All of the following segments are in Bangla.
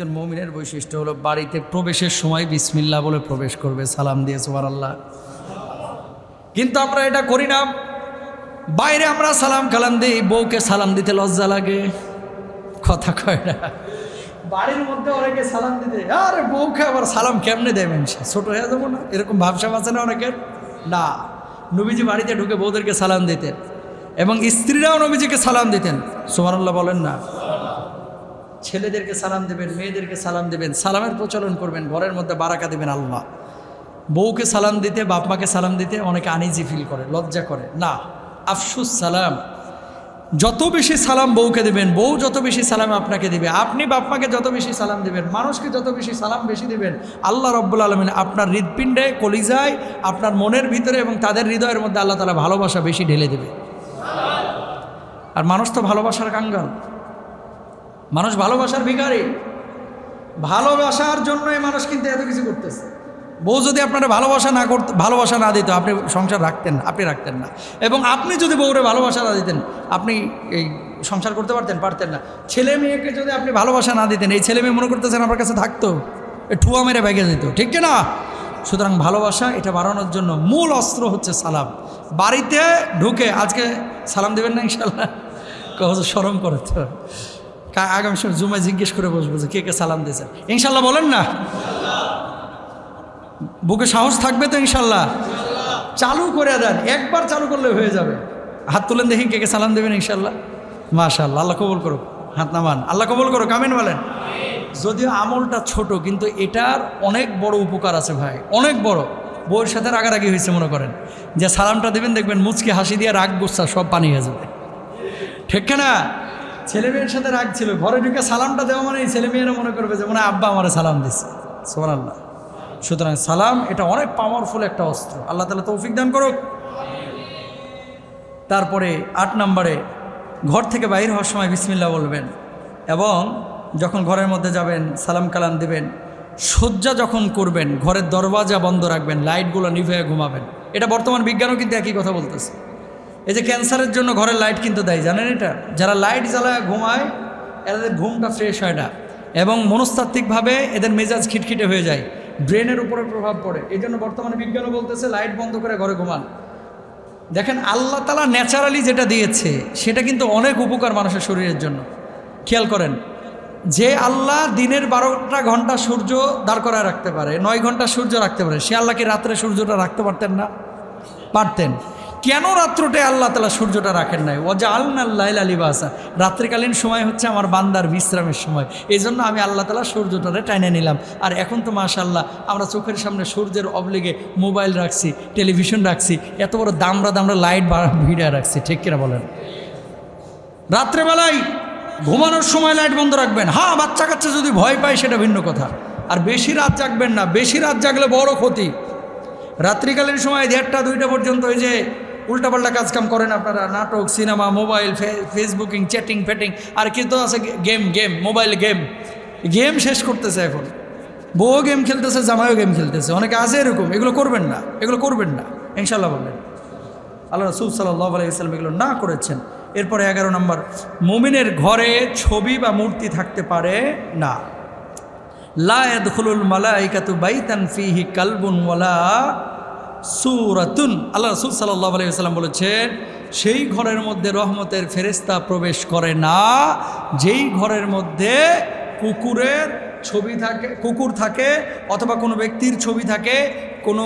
একজন মমিনের বৈশিষ্ট্য হলো বাড়িতে প্রবেশের সময় বিসমিল্লা বলে প্রবেশ করবে, সালাম দিয়ে সোবার আল্লাহ কিন্তু আমরা এটা করি না। বাইরে আমরা সালাম কালাম দিই, বউকে সালাম দিতে লজ্জা লাগে। কথা কয় না। বাড়ির মধ্যে অনেকে সালাম দিতে, আরে বউকে আবার সালাম কেমনে দেয় মানুষ? ছোট হয়ে যাব না? এরকম ভাবসাব আছে না অনেকের? না। নবীজি বাড়িতে ঢুকে বউদেরকে সালাম দিতেন এবং স্ত্রীরাও নবীজিকে সালাম দিতেন। সুমানুল্লাহ বলেন না। ছেলেদেরকে সালাম দেবেন, মেয়েদেরকে সালাম দেবেন, সালামের প্রচলন করবেন, ঘরের মধ্যে বারাকা দেবেন আল্লাহ। বউকে সালাম দিতে বাপ মাকে সালাম দিতে অনেকে আনিজি ফিল করে, লজ্জা করে। না, আফসুস সালাম। যত বেশি সালাম বউকে দেবেন, বউ যত বেশি সালাম আপনাকে দিবে, আপনি বাপমাকে যত বেশি সালাম দেবেন, মানুষকে যত বেশি সালাম বেশি দেবেন, আল্লাহ রব্বুল আলমিন আপনার হৃদপিণ্ডে কলিজায়, আপনার মনের ভিতরে এবং তাদের হৃদয়ের মধ্যে আল্লাহ তালা ভালোবাসা বেশি ঢেলে দেবে। আর মানুষ তো ভালোবাসার কাঙ্গাল। মানুষ ভালোবাসার ভিখারি। ভালোবাসার জন্যই মানুষ কিন্তু এত কিছু করতেছে। বউ যদি আপনারা ভালোবাসা না করতে, ভালোবাসা না দিত, আপনি সংসার রাখতেন আপনি রাখতেন না। এবং আপনি যদি বউরে ভালোবাসা না দিতেন, আপনি এই সংসার করতে পারতেন পারতেন না। ছেলে মেয়েকে যদি আপনি ভালোবাসা না দিতেন, এই ছেলে মেয়ে মনে করতেছেন আপনার কাছে থাকতো ঠুয়া মেরে ব্যাগে দিত। ঠিক না? সুতরাং ভালোবাসা এটা বাড়ানোর জন্য মূল অস্ত্র হচ্ছে সালাম। বাড়িতে ঢুকে, আজকে সালাম দেবেন না ইনশাল্লাহ সরম করে তো কা- আগামী সময় জুমায় জিজ্ঞেস করে বসবো যে কে কে সালাম দিয়েছেন। ইনশাল্লাহ বলেন না। বুকে সাহস থাকবে তো ইনশাল্লাহ। চালু করে দেন, একবার চালু করলে হয়ে যাবে। হাত তুলেন দেখি কে কে সালাম দেবেন ইনশাল্লাহ। মাশাল্লাহ আল্লাহ কবল করুক, হাত নামান। আল্লাহ কবল করো কামেন বলেন। যদিও আমলটা ছোট, কিন্তু এটার অনেক বড় উপকার আছে ভাই, অনেক বড়। বউয়ের সাথে রাগারাগি হয়েছে, মনে করেন। যে সালামটা দেবেন, দেখবেন মুচকি হাসি দিয়ে রাগ গুচ্ছা, সব পানি হয়ে যাবে। ঠিক না ছেলে মেয়ের সাথে রাগ ছিল, ঘরে ঢুকে সালামটা দেওয়া মানে ছেলে মেয়েরা মনে করবে যে, মনে আব্বা আমার সালাম দিচ্ছে সোমান আল্লাহ সুতরাং সালাম, এটা অনেক পাওয়ারফুল একটা অস্ত্র। আল্লাহ তালা তৌফিক দান করুক। তারপরে আট নম্বরে ঘর থেকে বাইর হওয়ার সময় বিসমিল্লা বলবেন এবং যখন ঘরের মধ্যে যাবেন, সালাম কালাম দেবেন, শয্যা যখন করবেন, ঘরের দরওয়াজা বন্ধ রাখবেন, লাইটগুলো নিভে ঘুমাবেন। এটা বর্তমান বিজ্ঞানও কিন্তু একই কথা বলতেছে। এই যে ক্যান্সারের জন্য ঘরের লাইট কিন্তু দেয়, জানেন এটা? যারা লাইট জ্বালায়, ঘুমায়, এদের ঘুমটা ফ্রেশ হয় না। এবং মনস্তাত্ত্বিকভাবে এদের মেজাজ খিটখিটে হয়ে যায়। ব্রেনের উপরে প্রভাব পড়ে। এই জন্য বর্তমানে বিজ্ঞানও বলতেছে, লাইট বন্ধ করে ঘরে ঘুমান। দেখেন, আল্লাহ তালা ন্যাচারালি যেটা দিয়েছে, সেটা কিন্তু অনেক উপকার মানুষের শরীরের জন্য। খেয়াল করেন, যে আল্লাহ দিনের বারোটা ঘণ্টা সূর্য দাঁড় করায় রাখতে পারে, নয় ঘণ্টা সূর্য রাখতে পারে, সে আল্লাহকে রাত্রে সূর্যটা রাখতে পারতেন না? পারতেন। কেন রাত্রটায় আল্লাহ তালা সূর্যটা রাখেন নাই? ওজা আল্লাহ আলিবাসা রাত্রিকালীন সময় হচ্ছে আমার বান্দার বিশ্রামের সময়। এই জন্য আমি আল্লাহ তালা সূর্যটারে টাইনে নিলাম। আর এখন তো মাশাল্লাহ আমরা চোখের সামনে সূর্যের অবলিগে মোবাইল রাখছি, টেলিভিশন রাখছি, এত বড় দামরা দামরা লাইট ভিড়ে রাখছি, ঠিক কিনা বলেন? রাত্রেবেলায় ঘুমানোর সময় লাইট বন্ধ রাখবেন। হ্যাঁ বাচ্চা কাচ্চা যদি ভয় পায় সেটা ভিন্ন কথা। আর বেশি রাত জাগবেন না। বেশি রাত জাগলে বড় ক্ষতি। রাত্রিকালীন সময় দেড়টা, দুইটা পর্যন্ত ওই যে উল্টাপাল্টা কাজকাম করেন আপনারা, নাটক, সিনেমা, মোবাইল ফেসবুকিং, চ্যাটিং, ফ্যাটিং, আর কিন্তু আছে, game game, mobile game. Game শেষ করতেছে এখন। বউ গেম খেলতেছে, জামাইও গেম খেলতেছে। অনেকে আছে এরকম, এগুলো করবেন না, এগুলো করবেন না ইনশাল্লাহ বলবেন। আল্লাহ রসুল সাল্লাহ আলাইসাল্লাম এগুলো না করেছেন। এরপরে এগারো নম্বর, মুমিনের ঘরে ছবি বা মূর্তি থাকতে পারে না। লা ইয়াদখুলুল মালাইকাতু বাইতান ফিহি কালবুন ওয়ালা সুরাতুন। আল্লাহ রসুল সাল্লাহ আলাইসাল্লাম বলেছেন, সেই ঘরের মধ্যে রহমতের ফেরেস্তা প্রবেশ করে না। যেই ঘরের মধ্যে কুকুরের ছবি থাকে, কুকুর থাকে অথবা কোনো ব্যক্তির ছবি থাকে, কোনো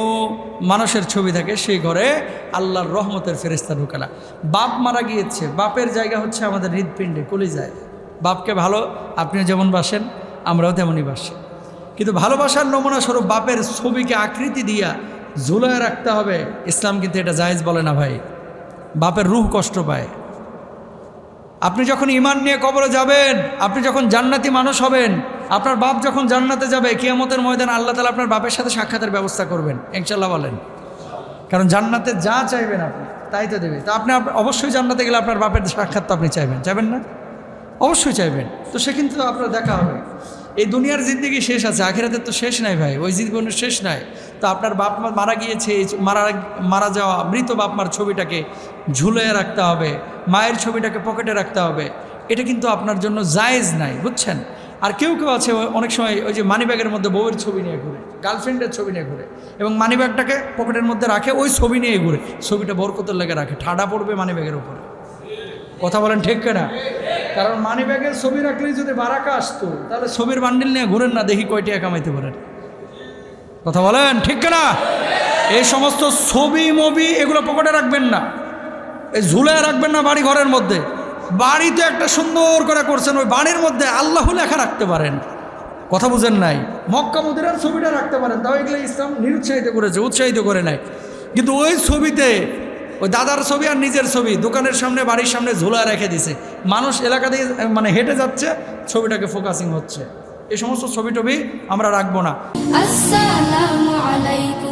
মানুষের ছবি থাকে, সেই ঘরে আল্লাহর রহমতের ফেরেস্তা ঢুকে না। বাপ মারা গিয়েছে। বাপের জায়গা হচ্ছে আমাদের হৃদপিণ্ডে, কলিজায়। বাপকে ভালো, আপনিও যেমন বাসেন, আমরাও তেমনই বাসি। কিন্তু ভালোবাসার নমুনা স্বরূপ বাপের ছবিকে আকৃতি দিয়া ঝুলায় রাখতে হবে। ইসলাম কিন্তু এটা জায়েজ বলে না ভাই। বাপের রুহ কষ্ট পায়। আপনি যখন ইমান নিয়ে কবরে যাবেন, আপনি যখন জান্নাতি মানুষ হবেন, আপনার বাপ যখন জান্নাতে যাবে, কিয়ামতের ময়দান আল্লাহ তালা আপনার বাপের সাথে সাক্ষাতের ব্যবস্থা করবেন ইনশাল্লাহ বলেন। কারণ জান্নাতে যা চাইবেন আপনি, তাই তো দেবে। তো আপনি অবশ্যই জান্নাতে গেলে আপনার বাপের সাক্ষাৎ তো আপনি চাইবেন চাইবেন না? অবশ্যই চাইবেন। তো সে কিন্তু আপনার দেখা হবে। এই দুনিয়ার জিন্দগি শেষ আছে, আখেরাতের তো শেষ নাই ভাই, ওই জীবনের শেষ নাই। তো আপনার বাপ মা মারা গিয়েছে মারা মারা যাওয়া মৃত বাপ মার ছবিটাকে ঝুলে রাখতে হবে, মায়ের ছবিটাকে পকেটে রাখতে হবে। এটা কিন্তু আপনার জন্য জায়েজ নাই, বুঝছেন? আর কেউ কেউ আছে অনেক সময় ওই যে মানি ব্যাগের মধ্যে বউয়ের ছবি নিয়ে ঘুরে গার্লফ্রেন্ডের ছবি নিয়ে ঘুরে এবং মানি ব্যাগটাকে পকেটের মধ্যে রাখে, ওই ছবি নিয়ে ঘুরে। ছবিটা বরকতের লেগে রাখে, ঠাডা পড়বে মানি ব্যাগের উপরে। কথা বলেন ঠিক না কারণ মানি ব্যাগের ছবি রাখলেই যদি বারাকা আসতো, তাহলে ছবির বান্ডিল নিয়ে ঘুরেন না, দেখি কয়টি কামাইতে পারেন। কথা বলেন, ঠিক না এই সমস্ত ছবি মবি এগুলো পকেটে রাখবেন না। এই ঝুলে রাখবেন না বাড়ি ঘরের মধ্যে। বাড়িতে একটা সুন্দর করে করছেন, ওই বাড়ির মধ্যে আল্লাহ লেখা রাখতে পারেন। কথা বুঝেন নাই? মক্কা মদিনার ছবিটা রাখতে পারেন। তাও এগুলো ইসলাম নিরুৎসাহিত করেছে, উৎসাহিত করে নাই। কিন্তু ওই ছবিতে, ওই দাদার ছবি আর নিজের ছবি, দোকানের সামনে, বাড়ির সামনে ঝোলা রেখে দিছে। মানুষ এলাকা দিয়ে মানে হেঁটে যাচ্ছে, ছবিটাকে ফোকাসিং হচ্ছে। এই সমস্ত ছবি টবি আমরা রাখব না। আসসালামু আলাইকুম।